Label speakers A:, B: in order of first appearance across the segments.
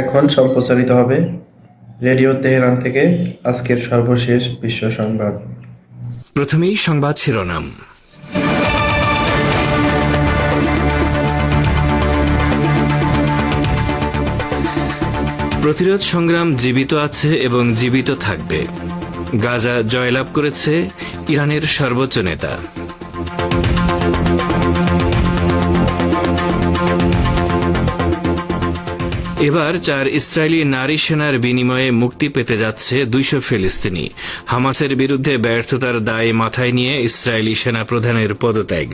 A: এখন সম্প্রচারিত হবে রেডিও তেহরান থেকে আজকের সর্বশেষ বিশ্ব সংবাদ
B: প্রথমেই সংবাদ শিরোনাম প্রতিরোধ সংগ্রাম জীবিত আছে এবং জীবিত থাকবে গাজা জয়লাভ করেছে ইরানের সর্বোচ্চ নেতা এবার চার ইসরায়েলি নারী সেনার বিনিময়ে মুক্তি পেতে যাচ্ছে দুইশো ফিলিস্তিনি হামাসের বিরুদ্ধে ব্যর্থতার দায় মাথায় নিয়ে ইসরায়েলি সেনা প্রধানের পদত্যাগ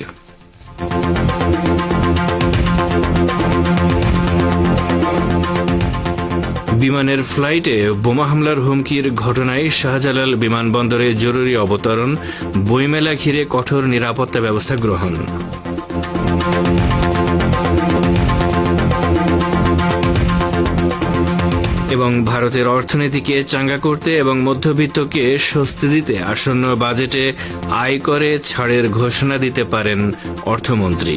B: বিমানের ফ্লাইটে বোমা হামলার হুমকির ঘটনায় শাহজালাল বিমানবন্দরে জরুরি অবতরণ বইমেলা ঘিরে কঠোর নিরাপত্তা ব্যবস্থা গ্রহণ এবং ভারতের অর্থনীতিকে চাঙ্গা করতে এবং মধ্যবিত্তকে স্বস্তি দিতে আসন্ন বাজেটে আয় করে ছাড়ের ঘোষণা দিতে পারেন অর্থমন্ত্রী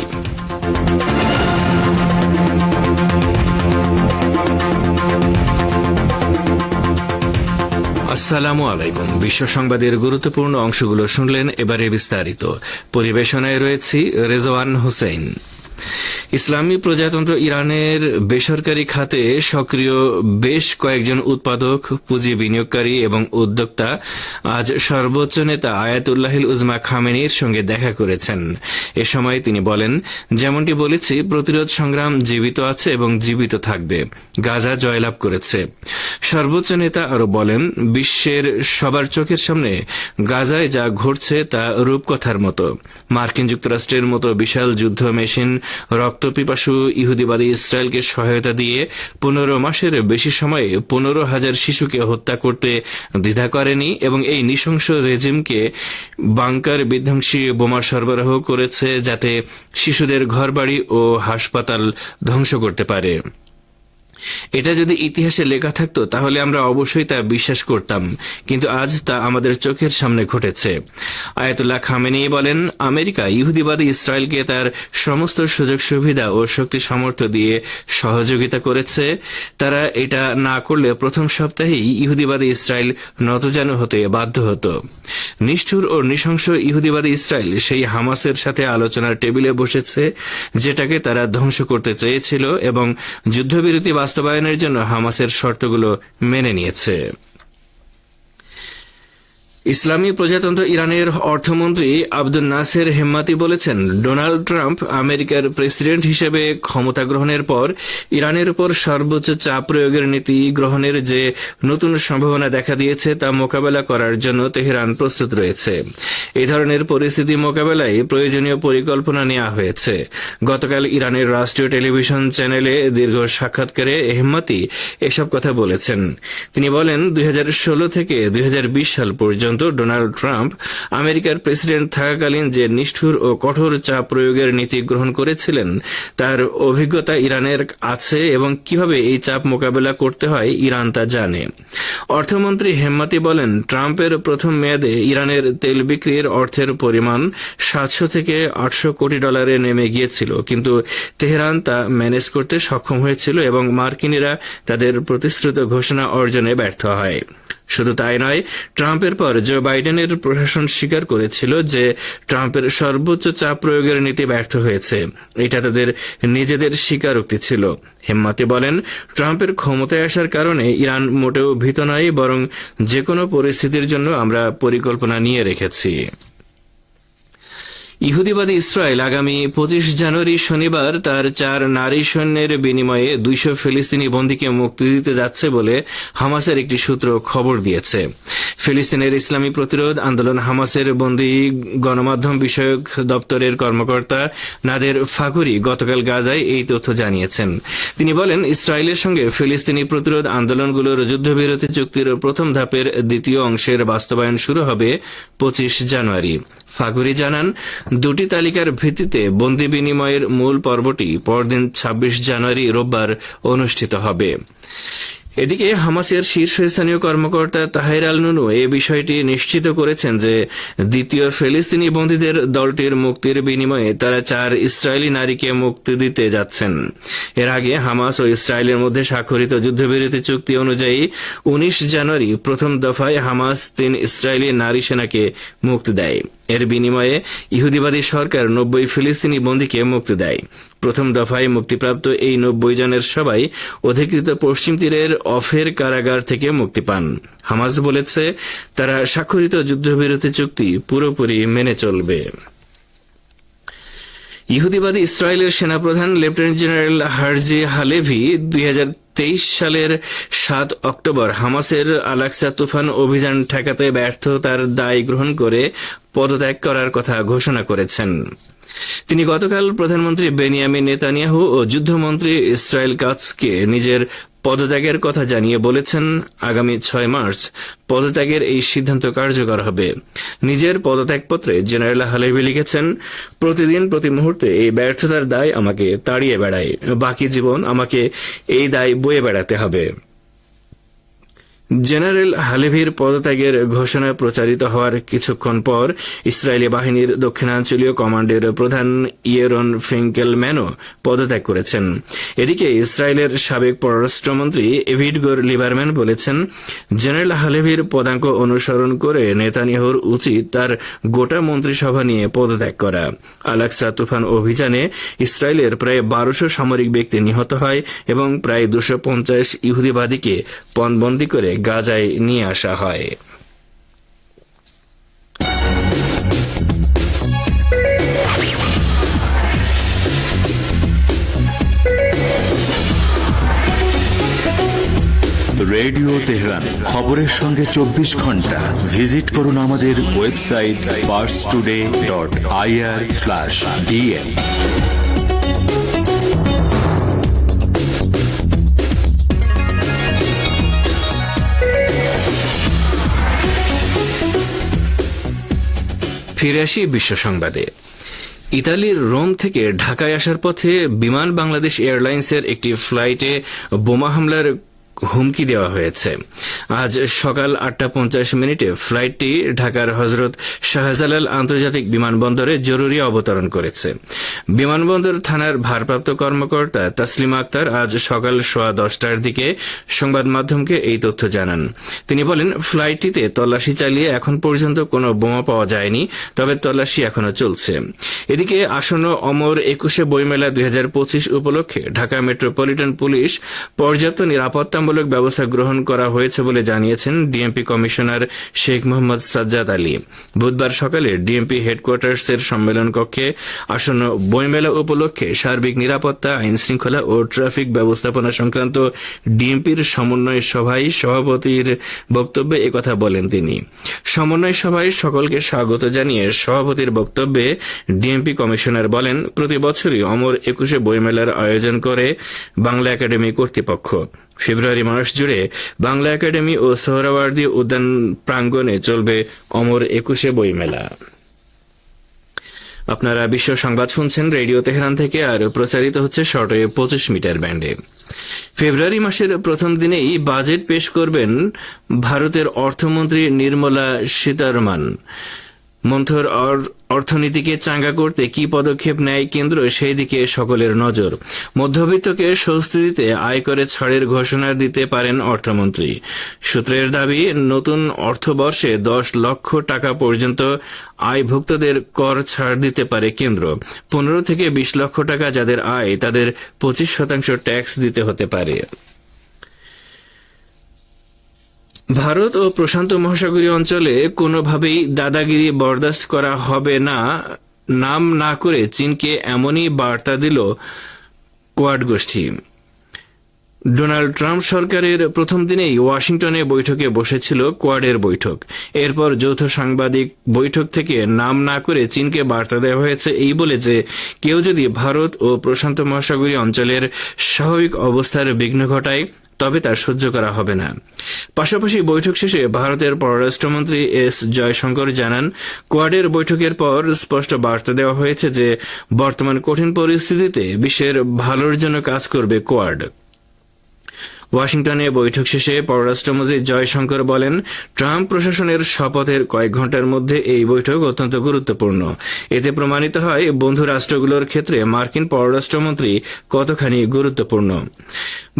B: আসসালামু আলাইকুম বিশ্ব সংবাদের গুরুত্বপূর্ণ অংশগুলো শুনলেন এবারে বিস্তারিত পরিবেশনায় রয়েছি রেজওয়ান হোসেন ইসলামী প্রজাতন্ত্র ইরানের বেসরকারি খাতে সক্রিয় বেশ কয়েকজন উৎপাদক পুঁজি বিনিয়োগকারী এবং উদ্যোক্তা আজ সর্বোচ্চ নেতা আয়াতুল্লাহিল উজমা খামেনির সঙ্গে দেখা করেছেন এ সময় তিনি বলেন যেমনটি বলেছি প্রতিরোধ সংগ্রাম জীবিত আছে এবং জীবিত থাকবে গাজা জয়লাভ করেছে সর্বোচ্চ নেতা আরও বলেন বিশ্বের সবার চোখের সামনে গাজায় যা ঘটছে তা রূপকথার মতো মার্কিন যুক্তরাষ্ট্রের মতো বিশাল যুদ্ধ মেশিন রক্তপিপাসু ইহুদিবাদী ইসরায়েলকে সহায়তা দিয়ে পনেরো মাসের বেশি সময়ে পনেরো হাজার শিশুকে হত্যা করতে দ্বিধা করেনি এবং এই নৃশংস রেজিমকে বাংকার বিধ্বংসী বোমা সরবরাহ করেছে যাতে শিশুদের ঘরবাড়ি ও হাসপাতাল ধ্বংস করতে পারে এটা যদি ইতিহাসে লেখা থাকতো তাহলে আমরা অবশ্যই তা বিশ্বাস করতাম কিন্তু আজ তা আমাদের চোখের সামনে ঘটেছে আয়াতুল্লাহ খামেনি বলেন আমেরিকা ইহুদিবাদী ইসরায়েলকে তার সমস্ত সুযোগ সুবিধা ও শক্তি সামর্থ্য দিয়ে সহযোগিতা করেছে তারা এটা না করলে প্রথম সপ্তাহেই ইহুদিবাদী ইসরায়েল নতজানু হতে বাধ্য হতো নিষ্ঠুর ও নৃশংস ইহুদিবাদী ইসরায়েল সেই হামাসের সাথে আলোচনার টেবিলে বসেছে যেটাকে তারা ধ্বংস করতে চেয়েছিল এবং যুদ্ধবিরতি বাস্তব বাস্তবায়নের জন্য হামাসের শর্তগুলো মেনে নিয়েছে ইসলামী প্রজাতন্ত্র ইরানের অর্থমন্ত্রী আব্দুল নাসের হেম্মাতি বলেছেন ডোনাল্ড ট্রাম্প আমেরিকার প্রেসিডেন্ট হিসেবে ক্ষমতা গ্রহণের পর ইরানের উপর সর্বোচ্চ চাপ প্রয়োগের নীতি গ্রহণের যে নতুন সম্ভাবনা দেখা দিয়েছে তা মোকাবেলা করার জন্য তেহরান প্রস্তুত রয়েছে এ ধরনের পরিস্থিতি মোকাবেলায় প্রয়োজনীয় পরিকল্পনা নেওয়া হয়েছে গতকাল ইরানের রাষ্ট্রীয় টেলিভিশন চ্যানেলে দীর্ঘ সাক্ষাৎকারে হেম্মাতি এসব কথা বলেছেন তিনি বলেন দুই থেকে দুই সাল পর্যন্ত পর্যন্ত ডোনাল্ড ট্রাম্প আমেরিকার প্রেসিডেন্ট থাকাকালীন যে নিষ্ঠুর ও কঠোর চাপ প্রয়োগের নীতি গ্রহণ করেছিলেন তার অভিজ্ঞতা ইরানের আছে এবং কিভাবে এই চাপ মোকাবেলা করতে হয় ইরান তা জানে অর্থমন্ত্রী হেম্মাতি বলেন ট্রাম্পের প্রথম মেয়াদে ইরানের তেল বিক্রির অর্থের পরিমাণ সাতশো থেকে আটশো কোটি ডলারে নেমে গিয়েছিল কিন্তু তেহরান তা ম্যানেজ করতে সক্ষম হয়েছিল এবং মার্কিনীরা তাদের প্রতিশ্রুত ঘোষণা অর্জনে ব্যর্থ হয় শুধু তাই নয় ট্রাম্পের পর জো বাইডেনের প্রশাসন স্বীকার করেছিল যে ট্রাম্পের সর্বোচ্চ চাপ প্রয়োগের নীতি ব্যর্থ হয়েছে এটা তাদের নিজেদের স্বীকারোক্তি ছিল হেম্মাতি বলেন ট্রাম্পের ক্ষমতায় আসার কারণে ইরান মোটেও ভীত নয় বরং যে কোনো পরিস্থিতির জন্য আমরা পরিকল্পনা নিয়ে রেখেছি ইহুদিবাদী ইসরায়েল আগামী পঁচিশ জানুয়ারি শনিবার তার চার নারী সৈন্যের বিনিময়ে দুইশো ফিলিস্তিনি বন্দীকে মুক্তি দিতে যাচ্ছে বলে হামাসের একটি সূত্র খবর দিয়েছে ফিলিস্তিনের ইসলামী প্রতিরোধ আন্দোলন হামাসের বন্দী গণমাধ্যম বিষয়ক দপ্তরের কর্মকর্তা নাদের ফাকুরি গতকাল গাজায় এই তথ্য জানিয়েছেন তিনি বলেন ইসরায়েলের সঙ্গে ফিলিস্তিনি প্রতিরোধ আন্দোলনগুলোর যুদ্ধবিরতি চুক্তির প্রথম ধাপের দ্বিতীয় অংশের বাস্তবায়ন শুরু হবে পঁচিশ জানুয়ারি ফাগুরি জানান দুটি তালিকার ভিত্তিতে বন্দি বিনিময়ের মূল পর্বটি পরদিন ২৬ জানুয়ারি রোববার অনুষ্ঠিত হবে এদিকে হামাসের শীর্ষস্থানীয় কর্মকর্তা তাহের আল নুনু এ বিষয়টি নিশ্চিত করেছেন যে দ্বিতীয় ফিলিস্তিনি বন্দীদের দলটির মুক্তির বিনিময়ে তারা চার ইসরায়েলি নারীকে মুক্তি দিতে যাচ্ছেন এর আগে হামাস ও ইসরায়েলের মধ্যে স্বাক্ষরিত যুদ্ধবিরতি চুক্তি অনুযায়ী উনিশ জানুয়ারি প্রথম দফায় হামাস তিন ইসরায়েলি নারী সেনাকে মুক্তি দেয় এর বিনিময়ে ইহুদিবাদী সরকার নব্বই ফিলিস্তিনি বন্দীকে মুক্তি দেয় প্রথম দফায় মুক্তিপ্রাপ্ত এই নব্বই জনের সবাই অধিকৃত পশ্চিম তীরের অফের কারাগার থেকে মুক্তি পান হামাজ বলেছে তারা স্বাক্ষরিত যুদ্ধবিরতি চুক্তি পুরোপুরি মেনে চলবে ইহুদিবাদী ইসরায়েলের সেনাপ্রধান লেফটেন্যান্ট জেনারেল হারজি হালেভি দুই তেইশ সালের সাত অক্টোবর হামাসের আলাক্সা তুফান অভিযান ঠেকাতে ব্যর্থতার দায় গ্রহণ করে পদত্যাগ করার কথা ঘোষণা করেছেন তিনি গতকাল প্রধানমন্ত্রী বেনিয়ামিন নেতানিয়াহু ও যুদ্ধমন্ত্রী ইসরায়েল কাৎসকে নিজের পদত্যাগের কথা জানিয়ে বলেছেন আগামী ছয় মার্চ পদত্যাগের এই সিদ্ধান্ত কার্যকর হবে নিজের পদত্যাগপত্রে জেনারেল হালেবি লিখেছেন প্রতিদিন প্রতি মুহূর্তে এই ব্যর্থতার দায় আমাকে তাড়িয়ে বেড়ায় বাকি জীবন আমাকে এই দায় বয়ে বেড়াতে হবে জেনারেল হালেভির পদত্যাগের ঘোষণা প্রচারিত হওয়ার কিছুক্ষণ পর ইসরায়েলি বাহিনীর দক্ষিণাঞ্চলীয় কমান্ডের প্রধান ইয়েরন ফিঙ্কেলম্যানও পদত্যাগ করেছেন এদিকে ইসরায়েলের সাবেক পররাষ্ট্রমন্ত্রী এভিডগোর লিবারম্যান বলেছেন জেনারেল হালেভির পদাঙ্ক অনুসরণ করে নেতানিহর উচিত তার গোটা মন্ত্রিসভা নিয়ে পদত্যাগ করা আলাক্সা তুফান অভিযানে ইসরায়েলের প্রায় বারোশো সামরিক ব্যক্তি নিহত হয় এবং প্রায় দুশো পঞ্চাশ ইহুদিবাদীকে পণবন্দি করে গাজায় নিয়ে আসা হয় রেডিও তেহরান খবরের সঙ্গে চব্বিশ ঘন্টা ভিজিট করুন আমাদের website Pars Today dot IR slash DM ফিরে আসি বিশ্ব সংবাদে ইতালির রোম থেকে ঢাকায় আসার পথে বিমান বাংলাদেশ এয়ারলাইন্সের একটি ফ্লাইটে বোমা হামলার হুমকি দেওয়া হয়েছে আজ সকাল আটটা পঞ্চাশ মিনিটে ফ্লাইটটি ঢাকার হজরত শাহজালাল আন্তর্জাতিক বিমানবন্দরে জরুরি অবতরণ করেছে বিমানবন্দর থানার ভারপ্রাপ্ত কর্মকর্তা তাসলিমা আক্তার আজ সকাল সোয়া দশটার দিকে সংবাদ মাধ্যমকে এই তথ্য জানান তিনি বলেন ফ্লাইটটিতে তল্লাশি চালিয়ে এখন পর্যন্ত কোনো বোমা পাওয়া যায়নি তবে তল্লাশি এখনও চলছে এদিকে আসন্ন অমর একুশে বইমেলা দুই উপলক্ষে ঢাকা মেট্রোপলিটন পুলিশ পর্যাপ্ত নিরাপত্তা দমনমূলক ব্যবস্থা গ্রহণ করা হয়েছে বলে জানিয়েছেন ডিএমপি কমিশনার শেখ মোহাম্মদ সাজ্জাদ আলী বুধবার সকালে ডিএমপি হেডকোয়ার্টার্সের সম্মেলন কক্ষে আসন্ন বইমেলা উপলক্ষে সার্বিক নিরাপত্তা আইন শৃঙ্খলা ও ট্রাফিক ব্যবস্থাপনা সংক্রান্ত ডিএমপির সমন্বয় সভায় সভাপতির বক্তব্যে একথা বলেন তিনি সমন্বয় সভায় সকলকে স্বাগত জানিয়ে সভাপতির বক্তব্যে ডিএমপি কমিশনার বলেন প্রতি বছরই অমর একুশে বইমেলার আয়োজন করে বাংলা একাডেমি কর্তৃপক্ষ ফেব্রুয়ারি মাস জুড়ে বাংলা একাডেমি ও সোহরাওয়ার্দী উদ্যান প্রাঙ্গণে চলবে অমর একুশে বইমেলা আপনারা বিশ্ব সংবাদ শুনছেন রেডিও তেহরান থেকে আর প্রচারিত হচ্ছে শর্টওয়ে পঁচিশ মিটার ব্যান্ডে ফেব্রুয়ারি মাসের প্রথম দিনেই বাজেট পেশ করবেন ভারতের অর্থমন্ত্রী নির্মলা সীতারমন মন্থর অর্থনীতিকে চাঙ্গা করতে কি পদক্ষেপ নেয় কেন্দ্র সেই দিকে সকলের নজর মধ্যবিত্তকে স্বস্তি দিতে আয়করে ছাড়ের ঘোষণা দিতে পারেন অর্থমন্ত্রী সূত্রের দাবি নতুন অর্থবর্ষে দশ লক্ষ টাকা পর্যন্ত আয়ভুক্তদের কর ছাড় দিতে পারে কেন্দ্র পনেরো থেকে বিশ লক্ষ টাকা যাদের আয় তাদের পঁচিশ শতাংশ ট্যাক্স দিতে হতে পারে ভারত ও প্রশান্ত মহাসাগরীয় অঞ্চলে কোনোভাবেই দাদাগিরি বরদাস্ত করা হবে না নাম না করে চীনকে এমনই বার্তা দিল কোয়াড গোষ্ঠী ডোনাল্ড ট্রাম্প সরকারের প্রথম দিনেই ওয়াশিংটনে বৈঠকে বসেছিল কোয়াডের বৈঠক এরপর যৌথ সাংবাদিক বৈঠক থেকে নাম না করে চীনকে বার্তা দেওয়া হয়েছে এই বলে যে কেউ যদি ভারত ও প্রশান্ত মহাসাগরীয় অঞ্চলের স্বাভাবিক অবস্থার বিঘ্ন ঘটায় তবে তা সহ্য করা হবে না পাশাপাশি বৈঠক শেষে ভারতের পররাষ্ট্রমন্ত্রী এস জয়শঙ্কর জানান কোয়াডের বৈঠকের পর স্পষ্ট বার্তা দেওয়া হয়েছে যে বর্তমান কঠিন পরিস্থিতিতে বিশ্বের ভালোর জন্য কাজ করবে কোয়াড ওয়াশিংটনে বৈঠক শেষে পররাষ্ট্রমন্ত্রী জয়শঙ্কর বলেন ট্রাম্প প্রশাসনের শপথের কয়েক ঘন্টার মধ্যে এই বৈঠক অত্যন্ত গুরুত্বপূর্ণ এতে প্রমাণিত হয় বন্ধু রাষ্ট্রগুলোর ক্ষেত্রে মার্কিন পররাষ্ট্রমন্ত্রী কতখানি গুরুত্বপূর্ণ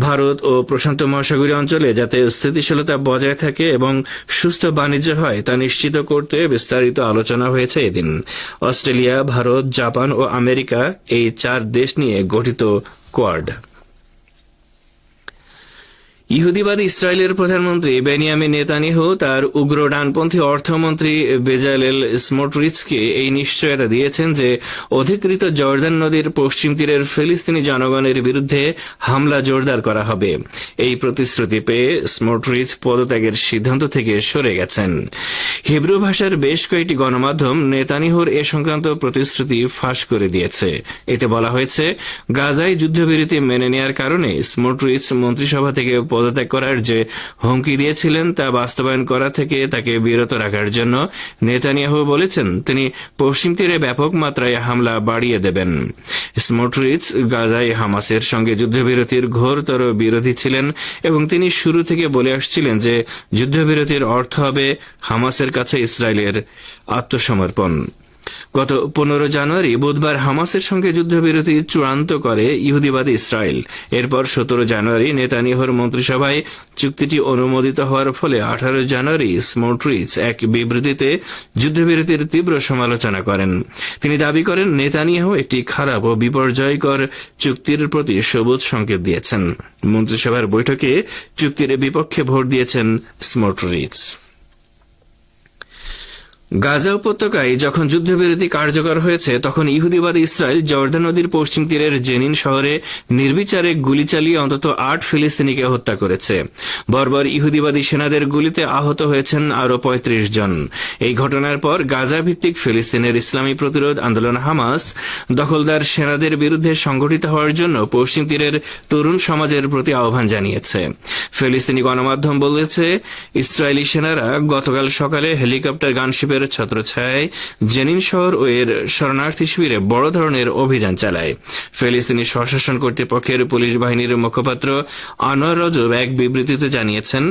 B: ভারত ও প্রশান্ত মহাসাগরীয় অঞ্চলে যাতে স্থিতিশীলতা বজায় থাকে এবং সুস্থ বাণিজ্য হয় তা নিশ্চিত করতে বিস্তারিত আলোচনা হয়েছে এদিন অস্ট্রেলিয়া ভারত জাপান ও আমেরিকা এই চার দেশ নিয়ে গঠিত কোয়াড ইহুদিবাদী ইসরায়েলের প্রধানমন্ত্রী বেনিয়ামি নেতানিহু তার উগ্র ডানপন্থী অর্থমন্ত্রী বেজালেল স্মোটরিচকে এই নিশ্চয়তা দিয়েছেন যে অধিকৃত জর্দান নদীর পশ্চিম তীরের ফিলিস্তিনি জনগণের বিরুদ্ধে হামলা জোরদার করা হবে এই প্রতিশ্রুতি পেয়ে স্মোটরিচ পদত্যাগের সিদ্ধান্ত থেকে সরে গেছেন হিব্রু ভাষার বেশ কয়েকটি গণমাধ্যম নেতানিহুর এ সংক্রান্ত প্রতিশ্রুতি ফাঁস করে দিয়েছে এতে বলা হয়েছে গাজায় যুদ্ধবিরতি মেনে নেয়ার কারণে স্মোটরিচ মন্ত্রিসভা থেকে পদত্যাগ করার যে হুমকি দিয়েছিলেন তা বাস্তবায়ন করা থেকে তাকে বিরত রাখার জন্য নেতানিয়াহু বলেছেন তিনি পশ্চিম তীরে ব্যাপক মাত্রায় হামলা বাড়িয়ে দেবেন স্মোট্রিচ গাজায় হামাসের সঙ্গে যুদ্ধবিরতির ঘোরতর বিরোধী ছিলেন এবং তিনি শুরু থেকে বলে আসছিলেন যে যুদ্ধবিরতির অর্থ হবে হামাসের কাছে ইসরায়েলের আত্মসমর্পণ গত পনেরো জানুয়ারি বুধবার হামাসের সঙ্গে যুদ্ধবিরতি চূড়ান্ত করে ইহুদিবাদী ইসরায়েল এরপর সতেরো জানুয়ারি নেতানিহর মন্ত্রিসভায় চুক্তিটি অনুমোদিত হওয়ার ফলে আঠারো জানুয়ারি স্মোট্রিচ এক বিবৃতিতে যুদ্ধবিরতির তীব্র সমালোচনা করেন তিনি দাবি করেন নেতানিয়াহ একটি খারাপ ও বিপর্যয়কর চুক্তির প্রতি সবুজ সংকেত দিয়েছেন মন্ত্রিসভার বৈঠকে চুক্তির বিপক্ষে ভোট দিয়েছেন স্মোট্রিচ গাজা উপত্যকায় যখন যুদ্ধবিরতি কার্যকর হয়েছে তখন ইহুদিবাদ ইসরায়েল জর্দান নদীর পশ্চিম তীরের জেনিন শহরে নির্বিচারে গুলি চালিয়ে অন্তত আট ফিলিস্তিনিকে হত্যা করেছে বর্বর ইহুদিবাদী সেনাদের গুলিতে আহত হয়েছেন আরও ৩৫ জন এই ঘটনার পর গাজা ভিত্তিক ফিলিস্তিনের ইসলামী প্রতিরোধ আন্দোলন হামাস দখলদার সেনাদের বিরুদ্ধে সংগঠিত হওয়ার জন্য পশ্চিম তীরের তরুণ সমাজের প্রতি আহ্বান জানিয়েছে ফিলিস্তিনি গণমাধ্যম বলেছে ইসরায়েলি সেনারা গতকাল সকালে হেলিকপ্টার গানশিপের বিদ্যালয়ের ছত্রছায় জেনিন শহর ও এর শরণার্থী শিবিরে বড় ধরনের অভিযান চালায় ফিলিস্তিনি স্বশাসন কর্তৃপক্ষের পুলিশ বাহিনীর মুখপাত্র আনোয়ার রজব এক বিবৃতিতে জানিয়েছেন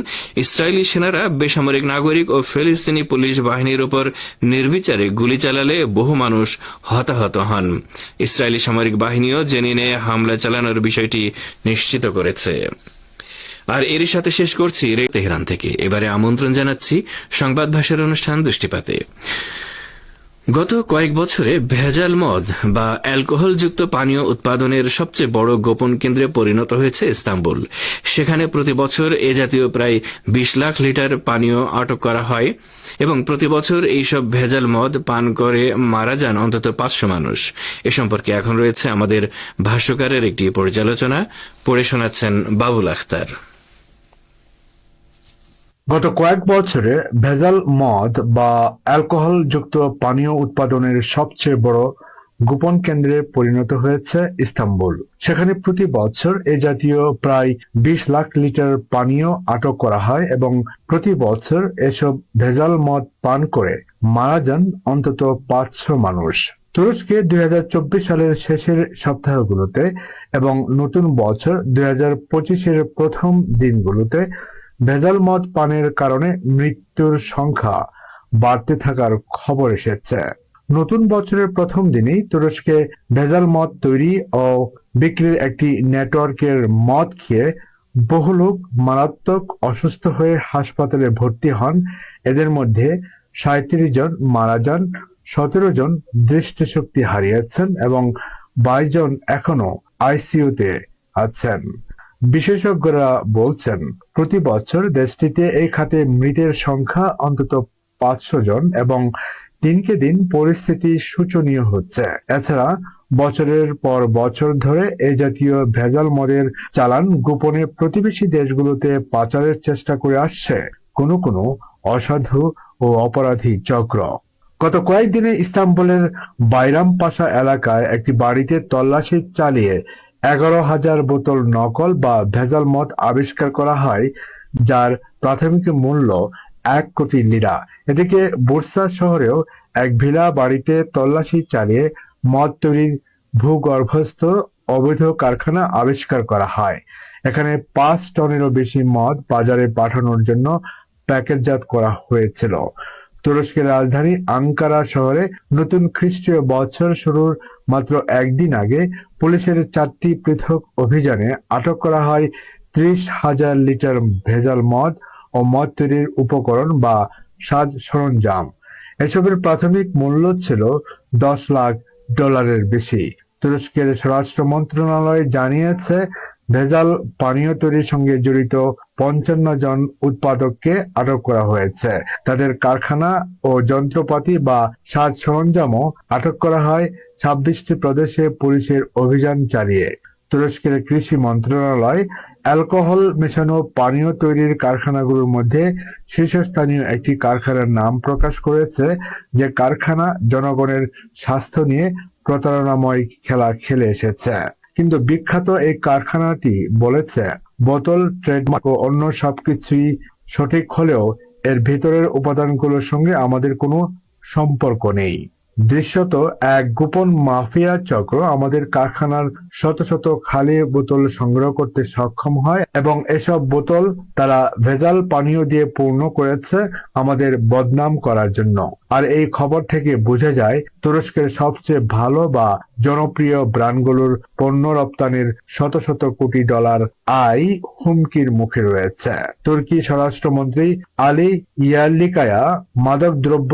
B: ইসরায়েলি সেনারা বেসামরিক নাগরিক ও ফিলিস্তিনি পুলিশ বাহিনীর উপর নির্বিচারে গুলি চালালে বহু মানুষ হতাহত হন ইসরায়েলি সামরিক বাহিনীও জেনিনে হামলা চালানোর বিষয়টি নিশ্চিত করেছে আর এরই সাথে শেষ করছি তেহরান থেকে এবারে আমন্ত্রণ জানাচ্ছি সংবাদ ভাষার অনুষ্ঠান দৃষ্টিপাতে গত কয়েক বছরে ভেজাল মদ বা অ্যালকোহলযুক্ত পানীয় উৎপাদনের সবচেয়ে বড় গোপন কেন্দ্রে পরিণত হয়েছে ইস্তাম্বুল সেখানে প্রতি বছর এ জাতীয় প্রায় বিশ লাখ লিটার পানীয় আটক করা হয় এবং প্রতি বছর এইসব ভেজাল মদ পান করে মারা যান অন্তত পাঁচশো মানুষ এ সম্পর্কে এখন রয়েছে আমাদের ভাষ্যকারের একটি পর্যালোচনা পড়ে শোনাচ্ছেন বাবুল আখতার গত কয়েক বছরে ভেজাল মদ বা অ্যালকোহল যুক্ত পানীয় উৎপাদনের সবচেয়ে বড় গোপন কেন্দ্রে পরিণত হয়েছে ইস্তাম্বুল সেখানে প্রতি বছর এ জাতীয় প্রায় বিশ লাখ লিটার পানীয় আটক করা হয় এবং প্রতি বছর এসব ভেজাল মদ পান করে মারা যান অন্তত পাঁচশো মানুষ তুরস্কে দুই সালের শেষের সপ্তাহগুলোতে এবং নতুন বছর দুই এর প্রথম দিনগুলোতে ভেজাল মদ পানের কারণে মৃত্যুর সংখ্যা বাড়তে থাকার খবর এসেছে নতুন বছরের প্রথম দিনেই তুরস্কে ভেজাল মদ তৈরি ও বিক্রির একটি নেটওয়ার্কের মদ খেয়ে বহু লোক মারাত্মক অসুস্থ হয়ে হাসপাতালে ভর্তি হন এদের মধ্যে সাঁত্রিশ জন মারা যান সতেরো জন দৃষ্টিশক্তি হারিয়েছেন এবং বাইশ জন এখনো আইসিউতে আছেন বিশেষজ্ঞরা বলছেন, প্রতি বছর দেশটিতে এই খাতে মৃতের সংখ্যা অন্তত পাঁচশো জন এবং দিনকে দিন পরিস্থিতি শোচনীয় হচ্ছে। এছাড়া বছরের পর বছর ধরে এ জাতীয় ভেজাল মদের চালান গোপনে প্রতিবেশী দেশগুলোতে পাচারের চেষ্টা করে আসছে কোনো কোনো অসাধু ও অপরাধী চক্র। গত কয়েকদিনে ইস্তাম্বুলের বাইরাম পাশা এলাকায় একটি বাড়িতে তল্লাশি চালিয়ে এগারো হাজার বোতল নকল বা ভেজাল মদ আবিষ্কার করা হয় যার প্রাথমিক মূল্য এক কোটি লিরা এদিকে বুরসা শহরেও এক ভিলা বাড়িতে তল্লাশি চালিয়ে মদ তৈরির ভূগর্ভস্থ অবৈধ কারখানা আবিষ্কার করা হয় এখানে পাঁচ টনেরও বেশি মদ বাজারে পাঠানোর জন্য প্যাকেটজাত করা হয়েছিল তুরস্কের রাজধানী আঙ্কারা শহরে নতুন খ্রিস্টীয় বছর শুরুর মাত্র একদিন আগে পুলিশের চারটি পৃথক অভিযানে আটক করা হয় ত্রিশ হাজার লিটার ভেজাল মদ ও মদ তৈরির উপকরণ বা সাজ সরঞ্জাম এসবের প্রাথমিক মূল্য ছিল দশ লাখ ডলারের বেশি তুরস্কের স্বরাষ্ট্র মন্ত্রণালয় জানিয়েছে ভেজাল পানীয় তৈরির সঙ্গে জড়িত পঞ্চান্ন জন উৎপাদককে আটক করা হয়েছে তাদের কারখানা ও যন্ত্রপাতি বা সাজ সরঞ্জামও আটক করা হয় ছাব্বিশটি প্রদেশে পুলিশের অভিযান চালিয়ে তুরস্কের কৃষি মন্ত্রণালয় অ্যালকোহল মেশানো পানীয় তৈরির কারখানাগুলোর মধ্যে শীর্ষস্থানীয় একটি কারখানার নাম প্রকাশ করেছে যে কারখানা জনগণের স্বাস্থ্য নিয়ে প্রতারণাময় খেলা খেলে এসেছে কিন্তু বিখ্যাত এই কারখানাটি বলেছে, বোতল ট্রেডমার্ক ও অন্য সবকিছুই সঠিক হলেও এর ভেতরের উপাদানগুলোর সঙ্গে আমাদের কোনো সম্পর্ক নেই। দৃশ্যত এক গোপন মাফিয়া চক্র আমাদের কারখানার শত শত খালি বোতল সংগ্রহ করতে সক্ষম হয় এবং এসব বোতল তারা ভেজাল পানীয় দিয়ে পূর্ণ করেছে আমাদের বদনাম করার জন্য আর এই খবর থেকে বোঝা যায় তুরস্কের সবচেয়ে ভালো বা জনপ্রিয় ব্র্যান্ডগুলোর পণ্য রপ্তানির শত শত কোটি ডলার আয় হুমকির মুখে রয়েছে তুর্কি স্বরাষ্ট্রমন্ত্রী আলী ইয়ার্লিকায়া মাদক দ্রব্য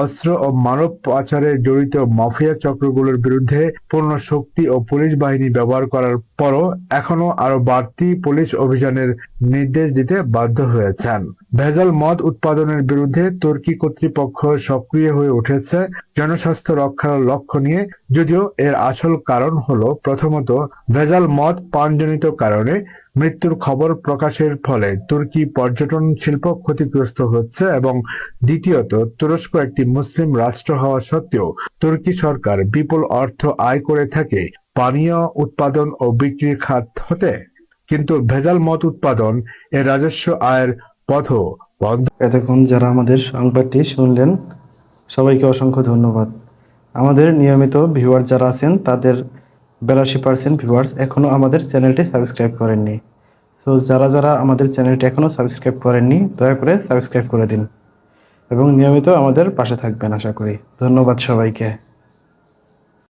B: অস্ত্র ও মানব পাচারে জড়িত মাফিয়া চক্রগুলোর বিরুদ্ধে পূর্ণ শক্তি ও পুলিশ বাহিনী ব্যবহার করার পরও এখনো আরো বাড়তি পুলিশ অভিযানের নির্দেশ দিতে বাধ্য হয়েছেন। ভেজাল মদ উৎপাদনের বিরুদ্ধে তুর্কি কর্তৃপক্ষ সক্রিয় হয়ে উঠেছে জনস্বাস্থ্য রক্ষার লক্ষ্য নিয়ে যদিও এর আসল কারণ হল প্রথমত ভেজাল মদ পানজনিত কারণে মৃত্যুর খবর প্রকাশের ফলে তুর্কি পর্যটন শিল্প ক্ষতিগ্রস্ত হচ্ছে এবং দ্বিতীয়ত তুরস্ক একটি মুসলিম রাষ্ট্র হওয়া সত্ত্বেও তুর্কি সরকার বিপুল অর্থ আয় করে থাকে পানীয় উৎপাদন ও বিক্রির খাত হতে কিন্তু ভেজাল মদ উৎপাদন এর রাজস্ব আয়ের পথও বন্ধ
A: এতক্ষণ যারা আমাদের সংবাদটি শুনলেন সবাইকে অসংখ্য ধন্যবাদ আমাদের নিয়মিত ভিউয়ার যারা আছেন তাদের বেলাশি পার্সেন্ট ভিউয়ার্স এখনও আমাদের চ্যানেলটি সাবস্ক্রাইব করেননি সো যারা যারা আমাদের চ্যানেলটি এখনও সাবস্ক্রাইব করেননি দয়া করে সাবস্ক্রাইব করে দিন এবং নিয়মিত আমাদের পাশে থাকবেন আশা করি ধন্যবাদ সবাইকে